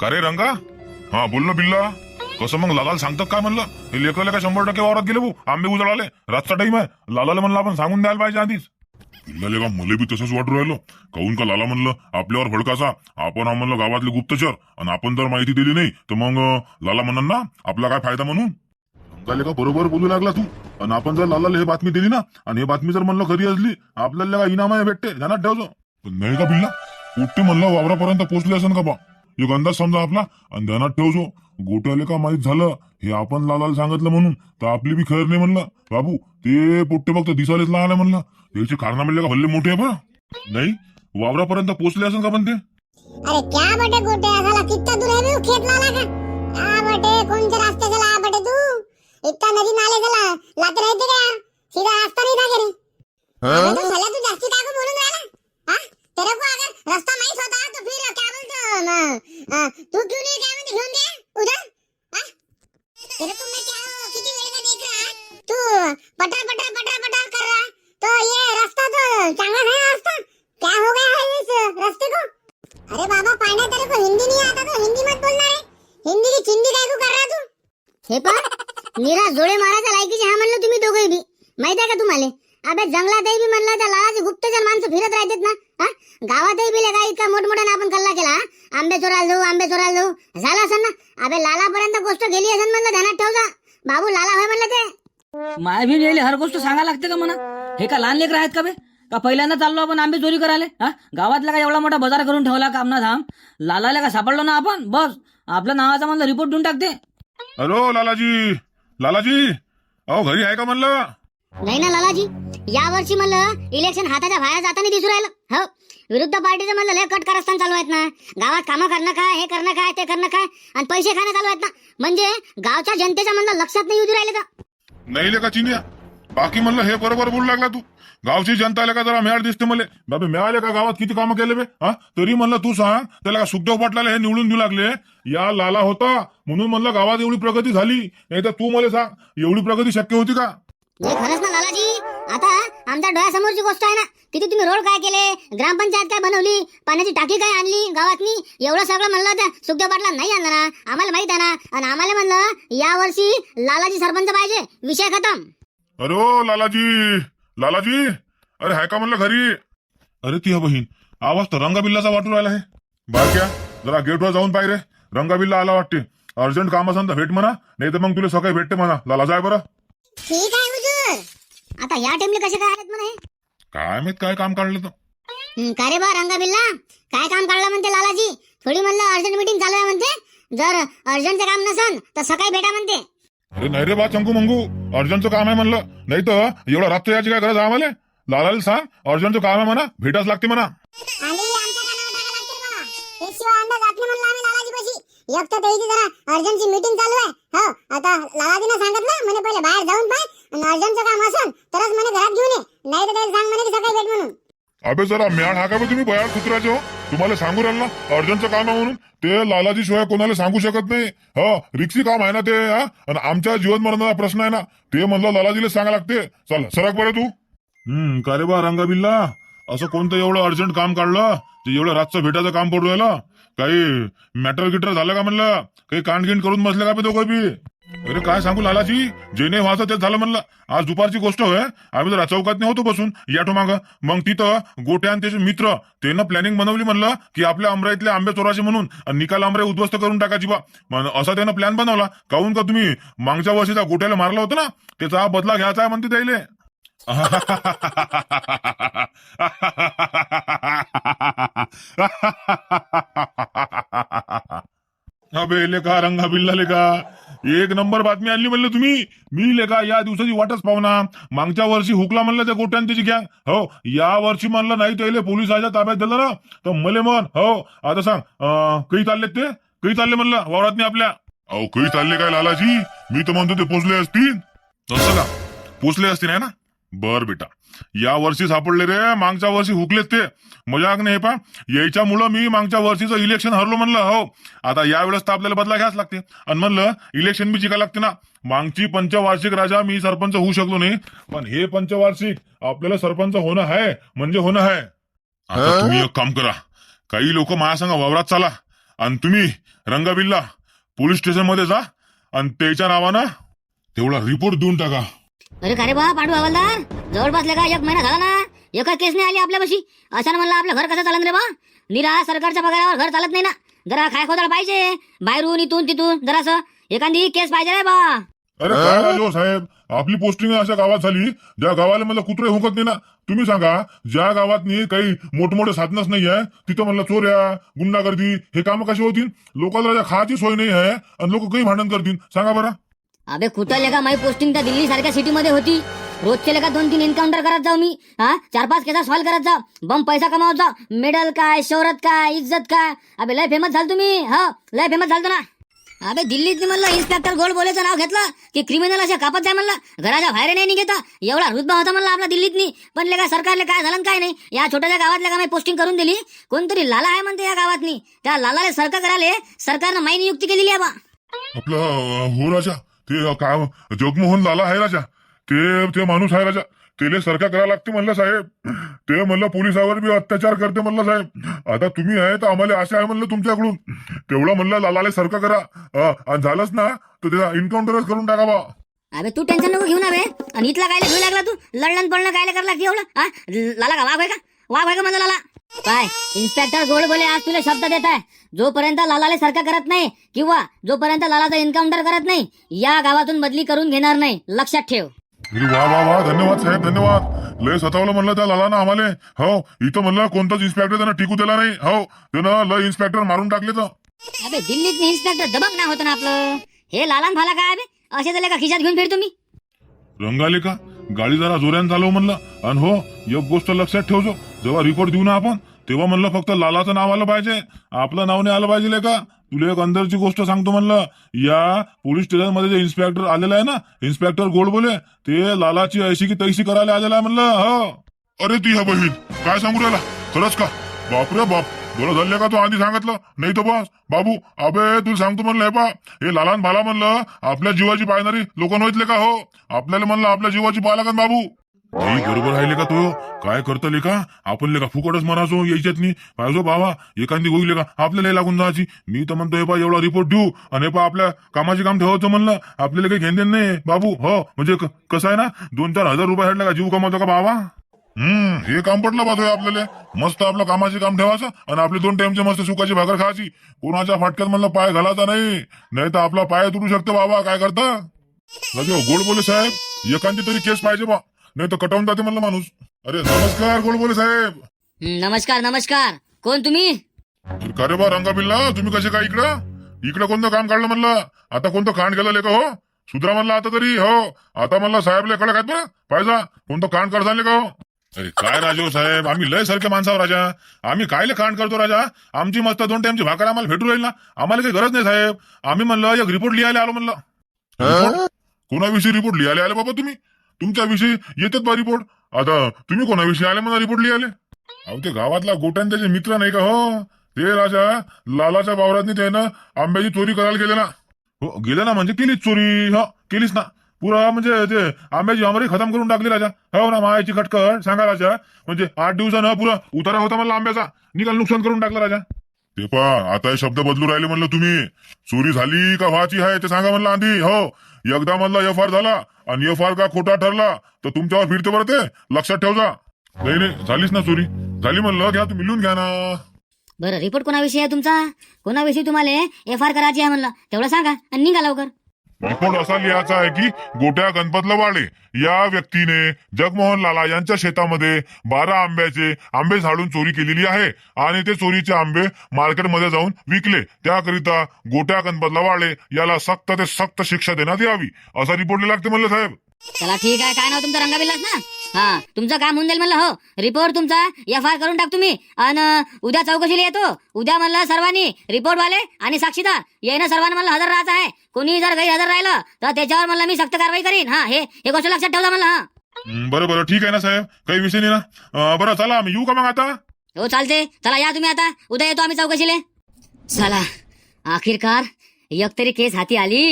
का रे रंगा? हा बोल ना बिल्ला. कसं मग लालाला सांगतात काय म्हणलं? हे लेकरले काय शंभर टक्के वावरात गेले भाऊ? आंबे उजळाले. रातचा टाइम आहे. लालाला म्हणलं आपण सांगून द्यायला पाहिजे आधीच. बिल्ला का मला बी तसंच वाटू राहिलो? काहून का लाला म्हणलं? आपल्यावर भडकाचा. आपण हा म्हणलं गावातले गुप्तचर. आणि आपण जर माहिती दिली नाही तर मग लाला म्हणन ना आपला काय फायदा म्हणून? रंगाले का बरोबर बोलू लागला तू? आणि आपण जर लालाला हे बातमी दिली ना आणि हे बातमी जर म्हणलं खरी असली आपल्याला काय इनाम आहे भेटते? ध्यानात ठेवतो पण नाही का बिल्ला? कुठे म्हणलं वावरापर्यंत पोहोचले असेल का बा? एक अंदाज समजा आपला आणि ध्यानात ठेवजो. गोट्याले का माहीत झालं? हे आपण लालाला सांगितलं म्हणून. तर आपली बी खैर नाही म्हणलं. बाबू ते पोट्टे फक्त दिसायलाच लहान आहे म्हणलं. त्याचे कारण म्हणले का भल्ले मोठे आहे बा नाही? वावरापर्यंत पोहोचले असेल का पण ते? अरे क्या बटे गोटे साला कितना दूर है बे वो खेत लाला का? क्या बटे? कौन से रास्ते से लाया बटे तू? इतना नदी नाले से ला लाते रहते क्या सीधा रास्ता नहीं था क्या रे अरे तो साला तू जास्ती काय को बोलून राहिला हाँ तेरे को अगर रास्ता माहीत होता तो फिर क्या बोलते हो, न, अ, तू क्यों नहीं क्या म्हणते घेऊन दे उधर हाँ? तेरे को मैं क्या कितनी वेळ का देख रहा तू पटर पटर पटर पटर कर रहा तो ये रास्ता तो चांगला नहीं है रास्ता क्या हो गया है इस रास्ते को अरे बाबा पांड्या तेरे को हिंदी नहीं आता तो हिंदी मत बोलना रे हिंदी की चिंदी काय को कर रहा तू हे पण निरा जोडे मारायच्या लायकीचे हा म्हणलं तुम्ही दोघे बी. माहीत आहे का तुम्हाला? अबे जंगलातही बी म्हणलं त्या लालाचे गुप्तचर माणसं फिरत राहतात ना हा? गावातही बिले काय इतका मोठमोठ्याने आपण कल्ला केला आंबे चोरायला जाऊ आंबे चोरायला जाऊ. झाला असेल ना? अबे लालापर्यंत गोष्ट गेली असेल म्हणलं ध्यानात ठेवजा. बाबू लाला होय म्हणलं ते? माय बी नेली हर गोष्ट सांगा लागते का म्हणा? हे का लहान लेकर आहेत का बे? का पहिल्यांदा चाललो आपण आंबे चोरी करायला? हा? गावातला का एवढा मोठा बाजार करून ठेवला कामना धाम? लालाला का सापडलो ना आपण? बस. आपल्या नावाचा म्हणलं रिपोर्ट देऊन टाकते. हॅलो लालाजी. लालाजी? अहो घरी आहे का म्हणलं? नाही ना लालाजी. या वर्षी म्हणलं इलेक्शन हाताच्या बाहेर जाताना दिसू राहिलं. हो. विरुद्ध पार्टीचं म्हणलं लय कट कारस्थान चालू आहेत ना. गावात कामं करणं काय हे करणं काय ते करणं काय आणि पैसे खाणं चालू आहेत ना. म्हणजे गावच्या जनतेच्या म्हणलं लक्षात नाही येऊ राहिले तर. नाही का चिंध्या बाकी म्हणलं हे बरोबर बोलू लागला तू. गावची जनता आल्या का जरा मेळ दिसते मला? बाबा मिळाले का गावात? किती कामं केले बे? हा? तरी म्हणलं तू सांग. त्याला का सुखदेव पाटलाला हे निवडून देऊ लागले? या लाला होता. म्हणून म्हणलं गावात एवढी प्रगती झाली. नाही तर तू मला सांग एवढी प्रगती शक्य होती का? खरंच ना लालाजी. आता आमच्या डोळ्यासमोरची गोष्ट आहे ना. किती तुम्ही रोड काय केले? ग्रामपंचायत काय बनवली? पाण्याची टाकी काय आणली गावातनी? एवढं सगळं म्हणलं त्या सुखदेव पाटला नाही आणणार ना आम्हाला माहीत आहे ना. आणि आम्हाला म्हणलं या वर्षी लालाजी सरपंच पाहिजे. विषय खतम. अरे ओ लालाजी! लालाजी! अरे हाय का म्हणलं घरी? अरे ती हा बहीण. आवाज तर रंगाबिल्लाचा वाटू राहिला आहे. बाक्या जरा गेटवर जाऊन रे. रंगाबिल्ला आला वाटते. अर्जंट काम असेल तर भेट म्हणा नाही तर मग तुला सकाळी भेटते म्हणा. लाला जाय बरं. ठीक आहे हुजूर. आता या टाइमला कसे काय म्हणे? काय माहीत काय काम काढलं तर. हं, का रे बा रंगा बिल्ला काय काम काढलं म्हणते लालाजी? थोडी म्हणलं अर्जंट मीटिंग चालू आहे म्हणते. जर अर्जंटचं काम नसन तर सकाळी भेटा म्हणते. अरे नाही रे बा चंकू मंगू अर्जंटचं काम आहे म्हणलं. नाही तर एवढं रात्र याची काय गरज आहे आम्हाला? लालाला सांग अर्जंटचं काम आहे म्हणा भेटाच लागते म्हणा. आणि आमच्या कानावर टाका लागते बाबा. हे शिवाय अंदाज आपले म्हणलं आम्ही लालाजी एक तर त्याची जरा अर्जंटची मीटिंग चालू आहे. हो आता लालाजीनं सांगितलं म्हणे पहिले बाहेर जाऊन पाय. आणि अर्जंटचं काम असेल तरच म्हणे घरात घेऊन ये. नाही तर त्याला सांग म्हणे की सकाळी भेट म्हणून. अबे जरा म्याड हा का बे तुम्ही बयार कुत्राचे हो. तुम्हाला सांगू राहिल ना अर्जंटचं काम आहे म्हणून. ते लालाजी शिवाय कोणाला सांगू शकत नाही. हो रिक्सी काम आहे ना ते हा? आणि आमच्या जीवन मरणाचा प्रश्न आहे ना. ते म्हणलं लालाजीला सांगा लागते. चल सरक बरं तू. हम्म का रे बा रंगाबिल्ला? असं कोणतं एवढं अर्जंट काम काढलं? ते एवढं रातचं भेटायचं काम पडू राहिलं? काही मॅटर गिटर झालं का म्हणलं? काही कांडगिंड करून बसले का बे दोघं बी? अरे काय सांगू लालाजी? जे नाही व्हायचं तेच झालं म्हणलं. आज दुपारची गोष्ट होय. आम्ही जरा चौकात होतो बसून. याठो माग. मग तिथं गोट्या आणि त्याचे मित्र त्यानं प्लॅनिंग बनवली म्हणलं की आपल्या अमराईतले आंबे चोराचे म्हणून आणि निकाल आमरे उद्ध्वस्त करून टाकायची बा. असा त्यानं प्लॅन बनवला. काहून का तुम्ही मागच्या वर्षीचा गोट्याला मारलं होतं ना? त्याचा हा बदला घ्यायचा आहे म्हणते त्याले अबे लेखा रंगा बिल्ला लेखा एक नंबर बातमी आणली म्हणलं तुम्ही. मी लेखा या दिवसाची वाटच पाहुणा मागच्या वर्षी हुकला म्हणलं त्या गोट्यान त्याची घ्या हो या वर्षी म्हणलं नाही त्याला पोलिसाच्या ताब्यात दिलं ना. तर मले म्हण हो. आता सांग अं, काही चाललेत ते? काही चालले म्हणलं वावरात नाही आपल्या? अहो काही चालले काय लालाजी? मी तर म्हणतो ते पोचले असतील. तसं का पोचले असतील आहे ना? बर बेटा. या वर्षी सापडले रे मागच्या वर्षी हुकलेत ते. मजाक नाही पा याच्यामुळं मी मागच्या वर्षीचं इलेक्शन हरलो म्हणलं हो. आता यावेळेस तर आपल्याला बदला घ्याच लागते. आणि म्हणलं इलेक्शन बी जिका लागते ना. मागची पंचवार्षिक राजा मी सरपंच होऊ शकलो नाही. पण हे पंचवार्षिक आपल्याला सरपंच होणं आहे म्हणजे होणं आहे. आता तुम्ही एक काम करा. काही लोक माझ्या संग वावरात चाला. आणि तुम्ही रंगाबिल्ला पोलीस स्टेशनमध्ये जा. आणि त्याच्या नावानं तेवढा रिपोर्ट देऊन टाका. अरे का रे बा पांडू हवालदार? जवळ बसले का? एक महिना झाला ना? एका केस नाही आली आपल्यापाशी. अशानं म्हणलं आपलं घर कसं चालत रे बा? निरा सरकारच्या पगारावर घर चालत नाही ना? जरा खाय खोदाळ पाहिजे. बाहेरून इथून तिथून जरासं एखादी केस पाहिजे रे बा. अरे काय राजो साहेब? आपली पोस्टिंग अशा गावात झाली. ज्या गावाला म्हणलं कुत्रे हुकत नाही ना? तुम्ही सांगा ज्या गावातनी काही मोठमोठे साधनच नाही आहे तिथं म्हणलं चोऱ्या गुंडागर्दी हे काम कसे होतील? लोकांना खायची सोय नाही आहे आणि लोक काही भांडण करतील. सांगा बरं. अबे कुठं लेखा माझी पोस्टिंग त्या दिल्ली सारख्या सिटी मध्ये होती. रोजचे लेखा दोन तीन एन्काउंटर करत जाऊ मी. हा? चार पाच केसा सॉल्व करत जा. बम पैसा कमावत जा. मेडल काय शौरत काय इज्जत काय? अबे लय फेमस झाल तुम्ही हा? लय फेमस झालतो ना. अबे दिल्लीत म्हणलं इन्स्पेक्टर गोल्ड बोलेचं नाव घेतलं की क्रिमिनल अशा कापत जाय म्हणलं. घराच्या बाहेर नाही निघेता एवढा रुतबा होता म्हणलं आपला दिल्लीतनी. पण लेखा सरकारले काय झालं काय नाही. या छोट्याच्या गावातल्या का मी पोस्टिंग करून दिली. कोणतरी लाला आहे म्हणते या गावातनी. त्या लालाले सरकार करायला सरकारनं माई नियुक्ती केलेली आहे बा. आपला हो राजा ते काय जगमोहन लाला आहे राजा. ते ते माणूस आहे राजा. तेले सरका करायला लागते म्हणलं साहेब. ते म्हणलं पोलिसावर बी अत्याचार करते म्हणलं साहेब. आता तुम्ही आहे तर आम्हाला आशा आहे म्हणलं तुमच्याकडून. तेवढं म्हणलं लालाले सरका करा. अं, आणि झालंच ना तर त्याला एन्काउंटरच करून टाका बा अबे तू टेन्शन नको घेऊ ना बे. आणि इथला कायले घेऊ लागला तू? लढणं पडणं कायले करायला लागते एवढं? लाला का वाघ आहे का? वाघ आहे का माझा लाला? काय? इन्स्पेक्टर गोड बोले आज तुला शब्द देत आहे. जोपर्यंत लालाले सरकार करत नाही किंवा जोपर्यंत लालाचा एन्काउंटर करत नाही या गावातून बदली करून घेणार नाही. लक्षात ठेव. अरे वा वा वा धन्यवाद साहेब धन्यवाद. लय सतावलं म्हणलं त्या लालानं आम्हाला. हो इथं म्हणलं कोणताच इन्स्पेक्टर त्यानं टिकू दिला नाही. हो त्यानं लय इन्स्पेक्टर मारून टाकले तर. अबे दिल्लीत इन्स्पेक्टर दबंग ना होतं ना आपलं. हे लालान फाला काय अबे? असे झाले का खिशात घेऊन फिरतो मी? रंगाले का? गाडी जरा जोऱ्यानं चालव म्हणलं. आणि हो एक गोष्ट लक्षात ठेवजो. जेव्हा रिपोर्ट देऊ ना आपण तेव्हा म्हणलं फक्त लालाचं नाव आलं पाहिजे. आपलं नाव नाही आलं पाहिजे का? तुला एक अंदरची गोष्ट सांगतो म्हणलं. या पोलीस स्टेशनमध्ये जे इन्स्पेक्टर आलेला आहे ना इन्स्पेक्टर गोड बोले ते लालाची ऐशी की तैशी करायला आलेला आहे म्हणलं. हो. अरे ती ह्या बहीण. काय सांगू राहिला? खरंच का? बापरे बाप. बोला झाले का तू आधी सांगितलं? नाही तर बस. बाबू अबे तुला सांगतो म्हणलं हे पा हे लालान भाला म्हणलं आपल्या जीवाची पाहणारी लोक नव्हतले का? हो. आपल्याला म्हणलं आपल्या जीवाची पाहा लागत बाबू. नाही बरोबर राहिले का तो? काय करतले का? आपण का फुकटच म्हणायचो यायच्यात नाही पाहिजो बाबा एखादी होईल का? आपल्याला लागून जायची. मी तर म्हणतो हे पा एवढा रिपोर्ट देऊ. आणि बा पा आपल्या कामाचे काम ठेवायचं म्हणलं आपल्याला काही घेणं नाही बाबू हो म्हणजे कसं आहे ना? दोन चार हजार रुपये हटले का जीव कमावतो का बाबा हम्म हे काम पडलं पाहतोय आपल्याला. मस्त आपलं कामाचे काम ठेवायचं आणि आपली दोन टाइमचे मस्त सुखाची भाकर खायची. कोणाच्या फाटक्यात म्हणलं पाय घालायचा नाही. नाही तर आपला पाय तुटू शकतो बाबा काय करता? गोड बोले साहेब. एखादी तरी केस पाहिजे बा. नाही तर कटावून जाते म्हणलं माणूस. अरे नमस्कार गोड बोले साहेब नमस्कार नमस्कार. कोण तुम्ही? का रे बा रंगाबिल्ला तुम्ही कसे काय इकडं? इकडं कोणतं काम काढलं म्हणलं? आता कोणतं कांड केलं लेका हो? सुधरा म्हणलं आता तरी हो? आता म्हणलं साहेब लेकडे काय बरं. पाहिजा कोणतं कांड करता का हो? अरे काय राजू साहेब आम्ही लय सारखे माणसावर राजा. आम्ही कायले कांड करतो राजा? आमची मस्त दोन टाइमची भाकर आम्हाला भेटू राहील ना? आम्हाला काही गरज नाही साहेब. आम्ही म्हणलं एक रिपोर्ट लिहायला आलो म्हणलं? कोणाविषयी रिपोर्ट लिहायला आले बाबा तुम्ही? तुमच्याविषयी येतात बा रिपोर्ट आता तुम्ही कोणाविषयी आले म्हणा रिपोर्ट लिहायला? अहो ते गावातला गोट्यान त्याचे मित्र नाही का हो? ते राजा लालाच्या वावरातनी त्यानं आंब्याची चोरी करायला गेले ना. हो गेले ना म्हणजे केलीच चोरी हो केलीच ना. पुरा म्हणजे ते आंब्याची अमरी खतम करून टाकली राजा. हो ना मायाची खटखट सांगा राजा. म्हणजे आठ दिवसानं पुरा उतारा होता मला आंब्याचा. निकाल नुकसान करून टाकला राजा. ते पा आता हे शब्द बदलू राहिले म्हणलं तुम्ही. चोरी झाली का व्हायची आहे ते सांगा म्हणलं आधी हो. एकदा म्हणलं एफ आर झाला आणि एफ आर का खोटा ठरला तर तुमच्यावर फिरते बरं ते. लक्षात ठेवजा. नाही नाही झालीच ना चोरी. झाली म्हणलं घ्या तुम्ही लिहून घ्या ना. बरं रिपोर्ट कोणाविषयी आहे तुमचा? कोणाविषयी तुम्हाला एफ आर करायची आहे म्हणलं? तेवढं सांगा आणि निघा लवकर. रिपोर्ट असा लिहायचा आहे की गोट्या गणपतला वाळे या व्यक्तीने जगमोहन लाला यांच्या शेतामध्ये बारा आंब्याचे आंबे झाडून चोरी केलेली आहे आणि ते चोरीचे आंबे मार्केटमध्ये जाऊन विकले. त्याकरिता गोट्या गणपतला वाळे याला सक्त ते सक्त शिक्षा देण्यात यावी असा रिपोर्ट लागते म्हणलं साहेब. चला ठीक आहे काय नाव तुमचं? रंगाबिल्लाच ना? हा तुमचं काम होऊन जाईल म्हणलं हो. रिपोर्ट तुमचा एफ आर करून टाक तुम्ही. आणि उद्या चौकशीला येतो. उद्या म्हणलं सर्वांनी रिपोर्ट वाले आणि साक्षीदार. येणं सर्वांना म्हणलं हजर राहायचं आहे. कोणी जर गैर हजर राहिलं तर त्याच्यावर म्हणलं मी सक्त कारवाई करीन. हा हे हे गोष्ट लक्षात ठेवता म्हणलं हा. बरं बरं. ठीक आहे ना साहेब. काही विषय नाही ना. बरं चला आम्ही येऊ का मग आता? हो चालते चला या तुम्ही आता. उद्या येतो आम्ही चौकशीले. चला. आखिरकार एक तरी केस हाती आली.